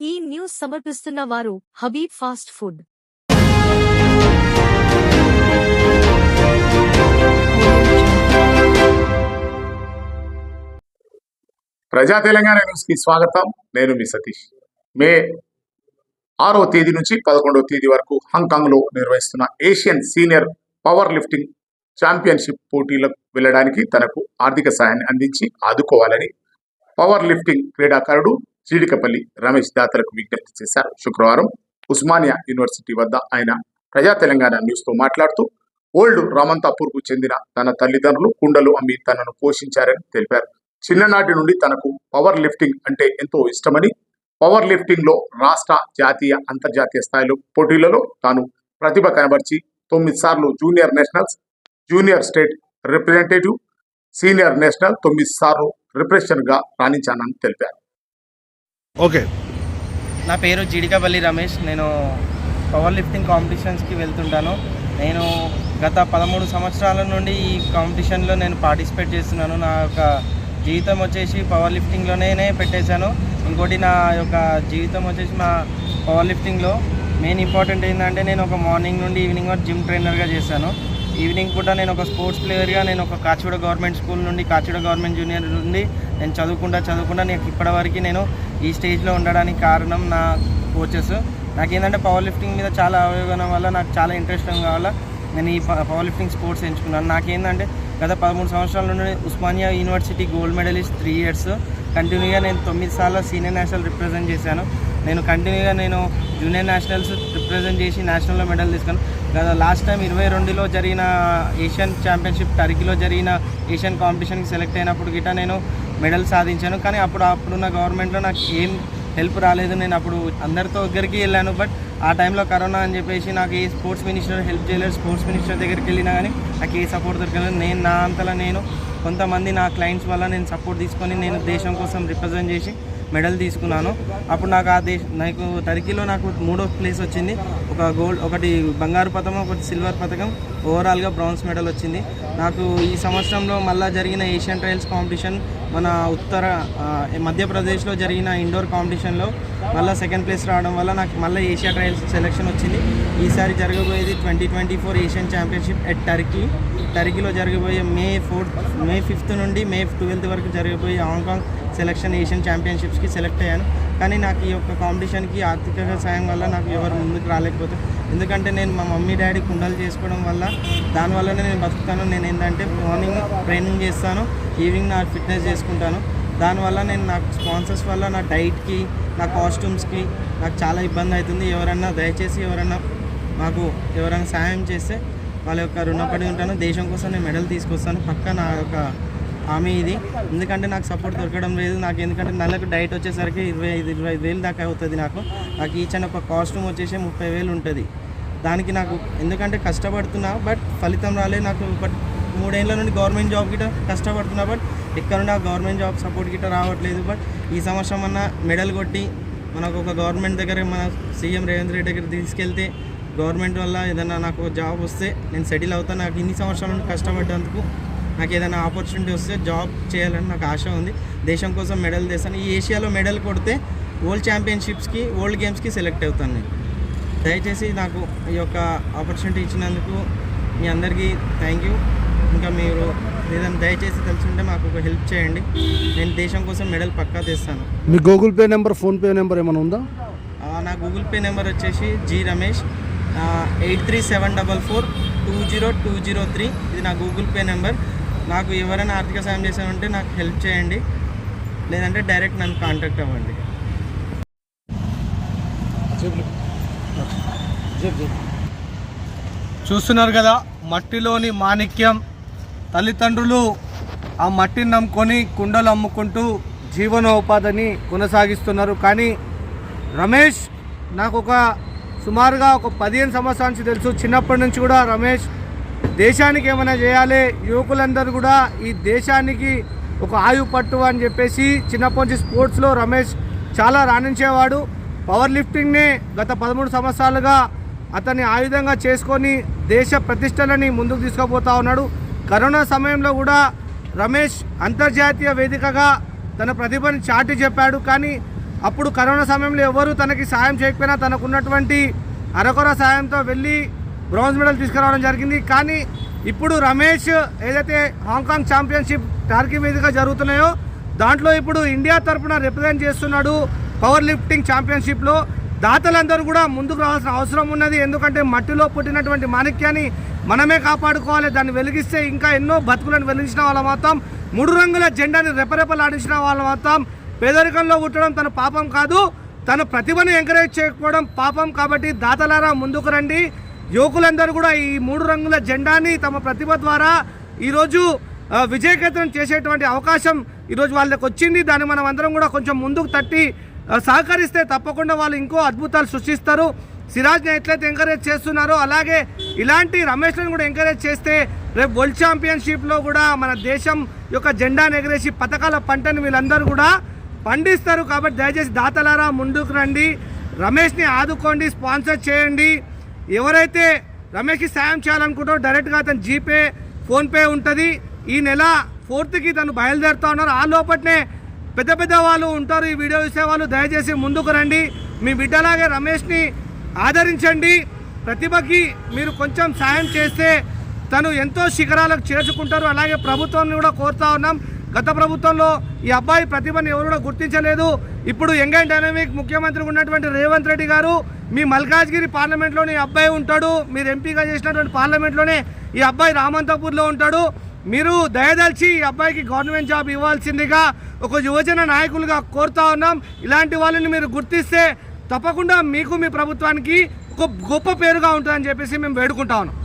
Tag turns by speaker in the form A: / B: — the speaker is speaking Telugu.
A: ఈ న్యూస్ సమర్పిస్తున్న వారు హబీబ్ ఫాస్ట్ ఫుడ్.
B: ప్రజా తెలంగాణ న్యూస్కి స్వాగతం. నేను మీ సతీష్. మే ఆరో తేదీ నుంచి పదకొండవ తేదీ వరకు హాంకాంగ్లో నిర్వహిస్తున్న Asian senior power lifting championship పోటీలకు వెళ్ళడానికి తనకు ఆర్థిక సాయాన్ని అందించి ఆదుకోవాలని పవర్ లిఫ్టింగ్ క్రీడాకారుడు చీడికపల్లి రమేష్ దాతలకు విజ్ఞప్తి చేశారు. శుక్రవారం ఉస్మానియా యూనివర్సిటీ వద్ద ఆయన ప్రజా తెలంగాణ న్యూస్తో మాట్లాడుతూ ఓల్డ్ రామంతాపూర్కు చెందిన తన తల్లిదండ్రులు కుండలు అమ్మి తనను పోషించారని తెలిపారు. చిన్ననాటి నుండి తనకు పవర్ లిఫ్టింగ్ అంటే ఎంతో ఇష్టమని పవర్ లిఫ్టింగ్లో రాష్ట్ర జాతీయ అంతర్జాతీయ స్థాయిలో పోటీలలో తాను ప్రతిభ కనబర్చి తొమ్మిది సార్లు junior nationals junior state representative senior national తొమ్మిది సార్లు రిప్రెషన్గా గా రాణించానని తెలిపారు.
C: ఓకే.
D: నా పేరు జిడికపల్లి రమేష్. నేను పవర్ లిఫ్టింగ్ కాంపిటీషన్స్కి వెళ్తుంటాను. నేను గత పదమూడు సంవత్సరాల నుండి ఈ కాంపిటీషన్లో నేను పార్టిసిపేట్ చేస్తున్నాను. నా యొక్క జీవితం వచ్చేసి పవర్ లిఫ్టింగ్లోనే పెట్టేశాను. ఇంకోటి నా యొక్క జీవితం వచ్చేసి మా పవర్ లిఫ్టింగ్లో మెయిన్ ఇంపార్టెంట్ ఏంటంటే నేను ఒక మార్నింగ్ నుండి ఈవినింగ్ వరకు జిమ్ ట్రైనర్గా చేశాను. ఈవినింగ్ పూట నేను ఒక స్పోర్ట్స్ ప్లేయర్గా నేను ఒక కాచిగూడ గవర్నమెంట్ స్కూల్ నుండి కాచిగూడ గవర్నమెంట్ జూనియర్ నుండి నేను చదువుకుంటా చదువుకుంటా నేను ఇప్పటివరకు నేను ఈ స్టేజ్లో ఉండడానికి కారణం నా కోచెస్. నాకేంటంటే పవర్ లిఫ్టింగ్ మీద చాలా అవగాహన వల్ల నాకు చాలా ఇంట్రెస్ట్ కావాల నేను ఈ పవర్ లిఫ్టింగ్ స్పోర్ట్స్ ఎంచుకున్నాను. నాకేంటంటే గత పదమూడు సంవత్సరాల నుండి Osmania university gold medalist three years. కంటిన్యూగా నేను తొమ్మిది సార్లు సీనియర్ నేషనల్ రిప్రజెంట్ చేశాను. నేను కంటిన్యూగా నేను జూనియర్ నేషనల్స్ రిప్రజెంట్ చేసి నేషనల్లో మెడల్ తీసుకున్నాను గత లాస్ట్ టైం ఇరవై రెండులో జరిగిన ఏషియన్ ఛాంపియన్షిప్ టర్కీలో జరిగిన ఏషియన్ కాంపిటీషన్కి సెలెక్ట్ అయినప్పుడు గిట్ట నేను మెడల్ సాధించాను. కానీ అప్పుడు అప్పుడున్న గవర్నమెంట్లో నాకు ఏం హెల్ప్ రాలేదు. నేను అప్పుడు అందరితో దగ్గరికి వెళ్ళాను. బట్ ఆ టైంలో కరోనా అని చెప్పేసి నాకు ఏ స్పోర్ట్స్ మినిస్టర్ హెల్ప్ చేయలేదు. స్పోర్ట్స్ మినిస్టర్ దగ్గరికి వెళ్ళినా కానీ నాకు ఏ సపోర్ట్ దొరకలేదు. నేను నా అంతలా నేను కొంతమంది నా క్లయింట్స్ వల్ల నేను సపోర్ట్ తీసుకొని నేను దేశం కోసం రిప్రజెంట్ చేసి మెడల్ తీసుకున్నాను. అప్పుడు నాకు ఆ దేశ నాకు టర్కీలో నాకు మూడో ప్లేస్ వచ్చింది. ఒక గోల్డ్ ఒకటి బంగారు పథకం ఒకటి సిల్వర్ పథకం ఓవరాల్గా బ్రాంజ్ మెడల్ వచ్చింది. నాకు ఈ సంవత్సరంలో మళ్ళా జరిగిన ఏషియన్ ట్రయల్స్ కాంపిటీషన్ మన ఉత్తర మధ్యప్రదేశ్లో జరిగిన ఇండోర్ కాంపిటీషన్లో మళ్ళీ సెకండ్ ప్లేస్ రావడం వల్ల నాకు మళ్ళీ ఏషియా ట్రయల్స్ సెలెక్షన్ వచ్చింది. ఈసారి జరగబోయేది twenty twenty four Asian championship at Turkey టర్కీలో జరగబోయే మే ఫోర్త్ మే ఫిఫ్త్ నుండి మే ట్వెల్త్ వరకు జరగబోయే హాంకాంగ్ సెలెక్షన్ ఏషియన్ ఛాంపియన్షిప్స్కి సెలెక్ట్ అయ్యాను. కానీ నాకు ఈ యొక్క కాంపిటీషన్కి ఆర్థిక సాయం వల్ల నాకు ఎవరు ముందుకు రాలేకపోతే ఎందుకంటే నేను మా మమ్మీ డాడీ కుండలు చేసుకోవడం వల్ల దానివల్లనే నేను బతుకుతాను. నేను ఏంటంటే మార్నింగ్ ట్రైనింగ్ చేస్తాను ఈవినింగ్ నా ఫిట్నెస్ చేసుకుంటాను. దానివల్ల నేను నాకు స్పాన్సర్స్ వల్ల నా డైట్కి నా కాస్ట్యూమ్స్కి నాకు చాలా ఇబ్బంది అవుతుంది. ఎవరన్నా దయచేసి ఎవరన్నా మాకు ఎవరైనా సహాయం చేస్తే వాళ్ళ యొక్క రుణపడి ఉంటాను. దేశం కోసం నేను మెడల్ తీసుకొస్తాను. పక్క నా యొక్క హామీ ఇది. ఎందుకంటే నాకు సపోర్ట్ దొరకడం లేదు. నాకు ఎందుకంటే నెలకు డైట్ వచ్చేసరికి ఇరవై ఐదు ఇరవై ఐదు వేలు దాకా అవుతుంది నాకు. నాకు ఈచ్ అండ్ ఒక కాస్ట్యూమ్ వచ్చేసి ముప్పై వేలు ఉంటుంది. దానికి నాకు ఎందుకంటే కష్టపడుతున్నా బట్ ఫలితం రాలేదు నాకు. బట్ మూడేళ్ళ నుండి గవర్నమెంట్ జాబ్ గిట్ట కష్టపడుతున్నా బట్ ఇక్కడ నుండి ఆ గవర్నమెంట్ జాబ్ సపోర్ట్ గిట్ట రావట్లేదు. బట్ ఈ సంవత్సరం అన్న మెడల్ కొట్టి మనకు ఒక గవర్నమెంట్ దగ్గర మన సీఎం రేవంత్ రెడ్డి దగ్గర తీసుకెళ్తే గవర్నమెంట్ వల్ల ఏదైనా నాకు జాబ్ వస్తే నేను సెటిల్ అవుతాను నాకు ఇన్ని సంవత్సరాల నుండి కష్టపడ్డందుకు నాకు ఏదైనా ఆపర్చునిటీ వస్తే జాబ్ చేయాలని నాకు ఆశ ఉంది. దేశం కోసం మెడల్ తెస్తాను. ఈ ఏషియాలో మెడల్ కొడితే వరల్డ్ ఛాంపియన్షిప్స్కి వరల్డ్ గేమ్స్కి సెలెక్ట్ అవుతాను నేను. దయచేసి నాకు ఈ యొక్క ఆపర్చునిటీ ఇచ్చినందుకు మీ అందరికీ థ్యాంక్ యూ. ఇంకా మీరు ఏదైనా దయచేసి తెలుసుంటే మాకు ఒక హెల్ప్ చేయండి. నేను దేశం కోసం మెడల్ పక్కా తెస్తాను.
C: మీ Google Pay number PhonePe number ఏమైనా ఉందా?
D: ఆ, నా గూగుల్ పే నెంబర్ వచ్చేసి G Ramesh eight three seven double four two zero two zero three. ఇది నా గూగుల్ పే నెంబర్. నాకు ఎవరైనా ఆర్థిక సాయం చేసామంటే నాకు హెల్ప్ చేయండి. లేదంటే డైరెక్ట్ నన్ను కాంటాక్ట్ అవ్వండి.
E: చూస్తున్నారు కదా మట్టిలోని మాణిక్యం తల్లిదండ్రులు ఆ మట్టిని నమ్ముకొని కుండలు అమ్ముకుంటూ జీవనోపాధిని కొనసాగిస్తున్నారు. కానీ రమేష్ నాకు ఒక సుమారుగా ఒక పదిహేను సంవత్సరాల నుంచి తెలుసు. చిన్నప్పటి నుంచి కూడా రమేష్ దేశానికి ఏమైనా చేయాలి యువకులందరూ కూడా ఈ దేశానికి ఒక ఆయు పట్టు అని చెప్పేసి చిన్నప్పటి నుంచి స్పోర్ట్స్లో రమేష్ చాలా రాణించేవాడు. పవర్ లిఫ్టింగ్ని గత పదమూడు సంవత్సరాలుగా అతన్ని ఆయుధంగా చేసుకొని దేశ ప్రతిష్టలని ముందుకు తీసుకుపోతా ఉన్నాడు. కరోనా సమయంలో కూడా రమేష్ అంతర్జాతీయ వేదికగా తన ప్రతిభను చాటి చెప్పాడు. కానీ అప్పుడు కరోనా సమయంలో ఎవరు తనకి సాయం చేయకపోయినా తనకున్నటువంటి అరకొర సాయంతో వెళ్ళి బ్రాంజ్ మెడల్ తీసుకురావడం జరిగింది. కానీ ఇప్పుడు రమేష్ ఏదైతే హాంకాంగ్ ఛాంపియన్షిప్ టర్కీ మీదుగా జరుగుతున్నాయో దాంట్లో ఇప్పుడు ఇండియా తరఫున రిప్రజెంట్ చేస్తున్నాడు పవర్ లిఫ్టింగ్ ఛాంపియన్షిప్లో. దాతలందరూ కూడా ముందుకు రావాల్సిన అవసరం ఉన్నది. ఎందుకంటే మట్టిలో పుట్టినటువంటి మాణిక్యాన్ని మనమే కాపాడుకోవాలి. దాన్ని వెలిగిస్తే ఇంకా ఎన్నో బతుకులను వెలిగించిన వాళ్ళ మాత్రం మూడు రంగుల జెండాని రెపరెపలాడించిన వాళ్ళ మాత్రం పేదరికంలో పుట్టడం తన పాపం కాదు. తన ప్రతిభను ఎంకరేజ్ చేయకపోవడం పాపం కాబట్టి దాతలారా ముందుకు రండి. యువకులందరూ కూడా ఈ మూడు రంగుల జెండాని తమ ప్రతిభ ద్వారా ఈరోజు విజయకేతనం చేసేటువంటి అవకాశం ఈరోజు వాళ్ళకి వచ్చింది. దాన్ని మనం అందరం కూడా కొంచెం ముందుకు తట్టి సహకరిస్తే తప్పకుండా వాళ్ళు ఇంకో అద్భుతాలు సృష్టిస్తారు. సిరాజ్ని ఎట్లయితే ఎంకరేజ్ చేస్తున్నారో అలాగే ఇలాంటి రమేష్లను కూడా ఎంకరేజ్ చేస్తే రేపు వరల్డ్ ఛాంపియన్షిప్లో కూడా మన దేశం యొక్క జెండాను ఎగరేసి పథకాల పంటను వీళ్ళందరూ కూడా పండిస్తారు. కాబట్టి దయచేసి దాతలారా ముందుకు రండి. రమేష్ని ఆదుకోండి స్పాన్సర్ చేయండి. ఎవరైతే రమేష్కి సాయం చేయాలనుకుంటారో డైరెక్ట్గా అతను జీపే ఫోన్పే ఉంటుంది. ఈ నెల ఫోర్త్కి తను బయలుదేరుతా ఉన్నారు. ఆ లోపట్నే పెద్ద పెద్ద వాళ్ళు ఉంటారు ఈ వీడియో చూసే వాళ్ళు దయచేసి ముందుకు రండి. మీ బిడ్డలాగే రమేష్ని ఆదరించండి. ప్రతిభకి మీరు కొంచెం సాయం చేస్తే తను ఎంతో శిఖరాలకు చేర్చుకుంటారు అలాగే ప్రభుత్వాన్ని కూడా కోరుతా ఉన్నాం. గత ప్రభుత్వంలో ఈ అబ్బాయి ప్రతిభను ఎవరు కూడా గుర్తించలేదు. ఇప్పుడు యంగ్ అండ్ డైనమిక్ ముఖ్యమంత్రి ఉన్నటువంటి రేవంత్ రెడ్డి గారు మీ మల్కాజ్గిరి పార్లమెంట్లోనే ఈ అబ్బాయి ఉంటాడు. మీరు ఎంపీగా చేసినటువంటి పార్లమెంట్లోనే ఈ అబ్బాయి రామంతపూర్లో ఉంటాడు. మీరు దయదలిచి ఈ అబ్బాయికి గవర్నమెంట్ జాబ్ ఇవ్వాల్సిందిగా ఒక యువజన నాయకులుగా కోరుతా ఉన్నాం. ఇలాంటి వాళ్ళని మీరు గుర్తిస్తే తప్పకుండా మీకు మీ ప్రభుత్వానికి ఒక గొప్ప పేరుగా ఉంటుందని చెప్పేసి మేము వేడుకుంటా ఉన్నాం.